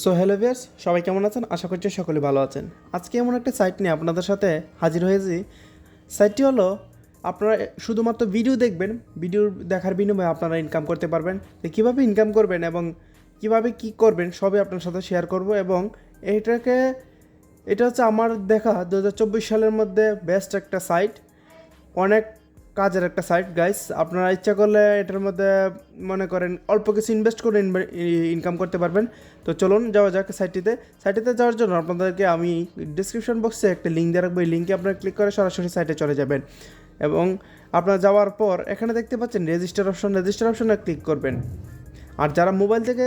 So hello viewers সবাই কেমন আছেন? আশা করছি সকলে ভালো আছেন। আজকে এমন একটা সাইট নিয়ে আপনাদের সাথে হাজির হয়েছি। সাইটটি হলো, আপনারা শুধুমাত্র ভিডিও দেখবেন ভিডিও দেখার বিনিময়ে আপনারা ইনকাম করতে পারবেন। তো কীভাবে ইনকাম করবেন এবং কীভাবে কি করবেন, সবই আপনার সাথে শেয়ার করব এবং এটাকে, এটা হচ্ছে আমার দেখা দু হাজার চব্বিশ সালের মধ্যে বেস্ট একটা সাইট অনেক কাজের একটা সাইট গাইস আপনারা ইচ্ছা করলে এটার মধ্যে মনে করেন অল্প কিছু ইনভেস্ট করে ইনকাম করতে পারবেন। তো চলুন যাওয়া যাক সাইটটিতে সাইটটিতে যাওয়ার জন্য আপনাদেরকে আমি ডিসক্রিপশন বক্সে একটা লিঙ্ক দিয়ে রাখব। এই লিঙ্কে আপনারা ক্লিক করে সরাসরি সাইটে চলে যাবেন। এবং আপনারা যাওয়ার পর এখানে দেখতে পাচ্ছেন রেজিস্টার অপশন রেজিস্টার অপশনে ক্লিক করবেন। আর যারা মোবাইল থেকে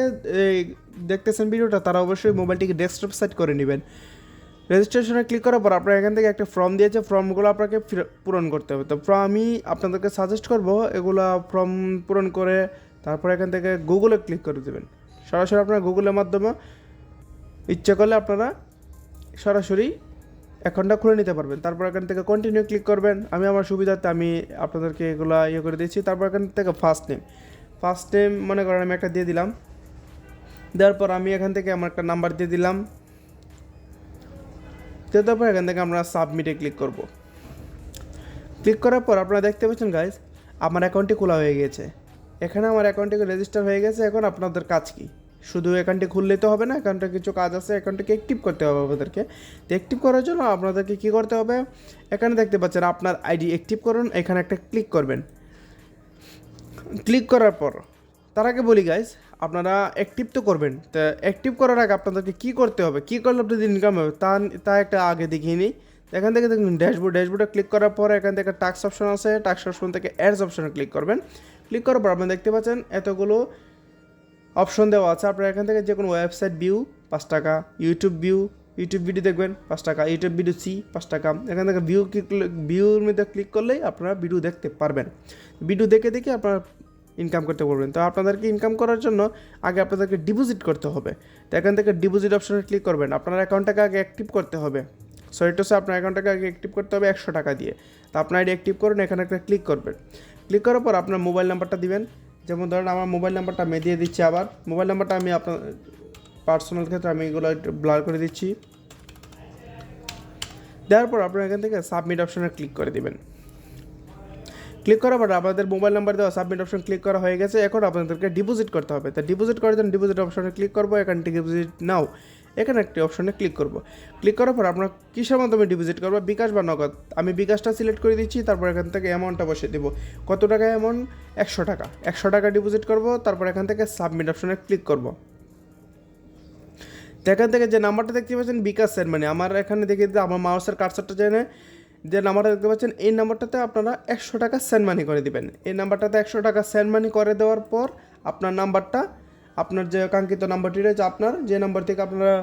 দেখতেছেন ভিডিওটা, তারা অবশ্যই মোবাইলটিকে ডেস্কটপ সেট করে নেবেন। রেজিস্ট্রেশনে ক্লিক করার পর আপনার এখান থেকে একটা ফর্ম দিয়েছে ফর্মগুলো আপনাকে পূরণ করতে হবে। তো ফর্ম আমি আপনাদেরকে সাজেস্ট করব এগুলো ফর্ম পূরণ করে তারপর এখান থেকে গুগলে ক্লিক করে দেবেন। সরাসরি আপনার গুগলের মাধ্যমে ইচ্ছে করলে আপনারা সরাসরি অ্যাকাউন্টটা খুলে নিতে পারবেন। তারপর এখান থেকে কন্টিনিউ ক্লিক করবেন। আমি আমার সুবিধার্থে আমি আপনাদেরকে এগুলো ইয়ে করে দিচ্ছি তারপর এখান থেকে ফার্স্ট নেম ফার্স্ট নেম মনে করেন আমি একটা দিয়ে দিলাম। দেওয়ার পর আমি এখান থেকে আমার একটা নাম্বার দিয়ে দিলাম। তো তারপর এখান থেকে আমরা সাবমিটে ক্লিক করব। ক্লিক করার পর আপনারা দেখতে পাচ্ছেন গাইজ আমার অ্যাকাউন্টটি খোলা হয়ে গেছে এখানে আমার অ্যাকাউন্টটি রেজিস্টার হয়ে গেছে, এখন আপনাদের কাজ কি? শুধু অ্যাকাউন্টটি খুললেই তো হবে না অ্যাকাউন্টে কিছু কাজ আছে অ্যাকাউন্টটাকে অ্যাক্টিভ করতে হবে আপনাদেরকে। তো অ্যাক্টিভ করার জন্য আপনাদেরকে কী করতে হবে? এখানে দেখতে পাচ্ছেন, আপনার আইডি অ্যাক্টিভ করুন, এখানে একটা ক্লিক করবেন। ক্লিক করার পর, তার আগে বলি গাইজ আপনারা অ্যাক্টিভ তো করবেন। তো অ্যাক্টিভ করার আগে আপনাদেরকে কী করতে হবে? কী করলে আপনাদের ইনকাম হবে? তা তা একটা আগে দেখিয়ে নিই। এখান থেকে দেখুন ড্যাশবোর্ড ড্যাশবোর্ডে ক্লিক করার পর এখান থেকে টাক্স অপশন আছে। টাক্স অপশন থেকে অ্যাডস অপশনে ক্লিক করবেন। ক্লিক করার পর আপনি দেখতে পাচ্ছেন এতগুলো অপশন দেওয়া আছে। আপনারা এখান থেকে যে কোনো ওয়েবসাইট ভিউ পাঁচ টাকা। ইউটিউব ভিউ ইউটিউব ভিডিও দেখবেন, পাঁচ টাকা। ইউটিউব ভিডিও সি পাঁচ টাকা। এখান থেকে ভিউ ক্লিক ভিউর মধ্যে ক্লিক করলেই আপনারা ভিডিও দেখতে পারবেন। ভিডিও দেখে দেখে আপনারা ইনকাম করতে পারবেন তো আপনাদেরকে ইনকাম করার জন্য আগে আপনাদেরকে ডিপোজিট করতে হবে। তো এখান থেকে ডিপোজিট অপশনে ক্লিক করবেন। আপনার অ্যাকাউন্টটাকে আগে অ্যাক্টিভ করতে হবে। সো এটা আপনার অ্যাকাউন্টটাকে আগে অ্যাক্টিভ করতে হবে একশো টাকা দিয়ে। তো আপনার আইডি অ্যাক্টিভ করুন, এখানে একটা ক্লিক করবেন। ক্লিক করার পর আপনার মোবাইল নাম্বারটা দিবেন। যেমন ধরেন আমার মোবাইল নাম্বারটা আমি দিয়ে দিচ্ছি আবার। মোবাইল নাম্বারটা আমি আপনার পার্সোনাল ক্ষেত্রে আমি এগুলো ব্লার করে দিচ্ছি। দেওয়ার পর আপনার এখান থেকে সাবমিট অপশনে ক্লিক করে দিবেন। ক্লিক করার পর আপনাদের মোবাইল নাম্বার দেওয়া সাবমিট অপশন ক্লিক করা হয়ে গেছে। এখন আপনাদেরকে ডিপোজিট করতে হবে। তা ডিপোজিট করার জন্য ডিপোজিট অপশনে ক্লিক করব, এখান থেকে ডিপোজিট নাও। এখানে একটি অপশনে ক্লিক করব। ক্লিক করার পর আপনার কিসের মাধ্যমে ডিপোজিট করব? বিকাশ বা নগদ। আমি বিকাশটা সিলেক্ট করে দিচ্ছি, তারপর এখান থেকে অ্যামাউন্টটা বসিয়ে দেবো। কত টাকা অ্যামাউন্ট একশো টাকা। একশো টাকা ডিপোজিট করব, তারপর এখান থেকে সাবমিট অপশনে ক্লিক করব। এখান থেকে যে নাম্বারটা দেখতে পাচ্ছেন, বিকাশ সেন মানে আমার এখানে দেখে আমার মাউসের কার্সারটা জেনে যে নাম্বারটা দেখতে পাচ্ছেন, এই নাম্বারটাতে আপনারা একশো টাকা সেন্ড মানি করে দিবেন। এই নাম্বারটাতে একশো টাকা সেন্ড মানি করে দেওয়ার পর আপনার নাম্বারটা, আপনার যে কাঙ্ক্ষিত নাম্বারটি রয়েছে আপনার, যে নাম্বার থেকে আপনারা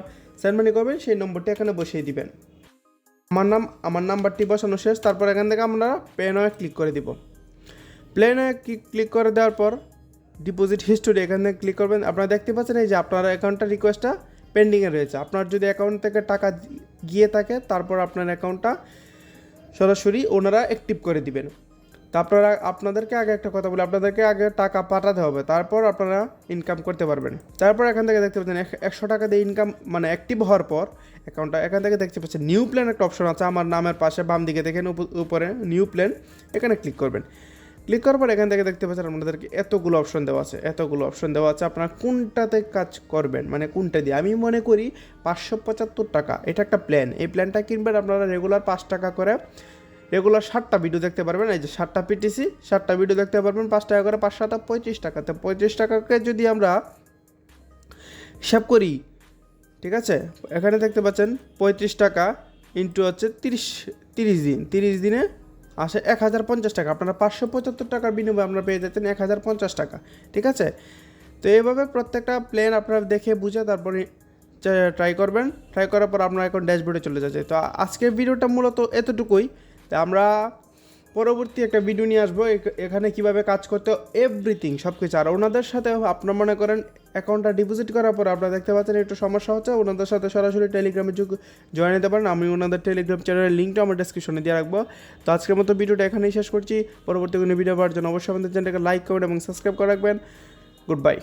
সেন্ড মানি করবেন, সেই নম্বরটি এখানে বসিয়ে দিবেন। আমার নাম, আমার নাম্বারটি বসানো শেষ, তারপর এখান থেকে আমরা পে নয় ক্লিক করে দিব। প্লে নয় ক্লিক করে দেওয়ার পর ডিপোজিট হিস্টোরি এখান থেকে ক্লিক করবেন। আপনারা দেখতে পাচ্ছেন এই যে আপনার অ্যাকাউন্টটা রিকোয়েস্টটা পেন্ডিংয়ে রয়েছে। আপনার যদি অ্যাকাউন্ট থেকে টাকা গিয়ে থাকে, তারপর আপনার অ্যাকাউন্টটা সরাসরি ওনারা অ্যাক্টিভ করে দিবেন। তো আপনারা, আপনাদেরকে আগে একটা কথা বলি, আপনাদেরকে আগে টাকা পাঠাতে হবে, তারপর আপনারা ইনকাম করতে পারবেন। তারপর এখান থেকে দেখতে পাচ্ছেন, এক- একশো টাকা দিয়ে ইনকাম মানে অ্যাক্টিভ হওয়ার পর অ্যাকাউন্টটা এখান থেকে দেখতে পাচ্ছেন নিউ প্ল্যান একটা অপশন আছে, আমার নামের পাশে বাম দিকে দেখেন, উপ- উপরে নিউ প্ল্যান এখানে ক্লিক করবেন। ক্লিক করার পর এখান থেকে দেখতে পাচ্ছেন আপনাদেরকে এতগুলো অপশন দেওয়া আছে। এতগুলো অপশন দেওয়া আছে আপনারা কোনটাতে কাজ করবেন মানে কোনটা দিয়ে। আমি মনে করি পাঁচশো পঁচাত্তর টাকা, এটা একটা প্ল্যান এই প্ল্যানটা কিনবেন আপনারা রেগুলার পাঁচ টাকা করে। রেগুলার ষাটটা ভিডিও দেখতে পারবেন, এই যে ষাটটা পিটিসি ষাটটা ভিডিও দেখতে পারবেন, পাঁচ টাকা করে, পাঁচ সাতটা পঁয়ত্রিশ টাকা তো পঁয়ত্রিশ টাকাকে যদি আমরা হিসাব করি, ঠিক আছে? এখানে দেখতে পাচ্ছেন পঁয়ত্রিশ টাকা ইন্টু হচ্ছে তিরিশ তিরিশ দিন। তিরিশ দিনে আসে এক হাজার পঞ্চাশ টাকা। আপনারা পাঁচশো পঁচাত্তর টাকার বিনিময়ে আমরা পেয়ে যেতেন এক হাজার পঞ্চাশ টাকা, ঠিক আছে? তো এইভাবে প্রত্যেকটা প্লেন আপনারা দেখে বুঝে তারপরে ট্রাই করবেন। ট্রাই করার পর আপনার এখন ড্যাশবোর্ডে চলে যাচ্ছে। তো আজকের ভিডিওটা মূলত এতটুকুই। তো আমরা পরবর্তী একটা ভিডিও নিয়ে আসব। এখ- এখানে কীভাবে কাজ করতে এভরিথিং সব কিছু আর ওনাদের সাথে আপনার মনে করেন অ্যাকাউন্টটা ডিপোজিট করার পর আপনারা দেখতে পাচ্ছেন একটু সমস্যা হচ্ছে। ওনাদের সাথে সরাসরি টেলিগ্রামে যোগ জয়েন নিতে পারেন। আমি ওনাদের টেলিগ্রাম চ্যানেলের লিঙ্কটা আমার ডিসক্রিপশনে দিয়ে রাখব। তো আজকের মতো ভিডিওটা এখানেই শেষ করছি। পরবর্তী কোনো ভিডিও পাওয়ার জন্য অবশ্যই আমাদের চ্যানেলটাকে লাইক করবেন এবং সাবস্ক্রাইব করে রাখবেন। Good bye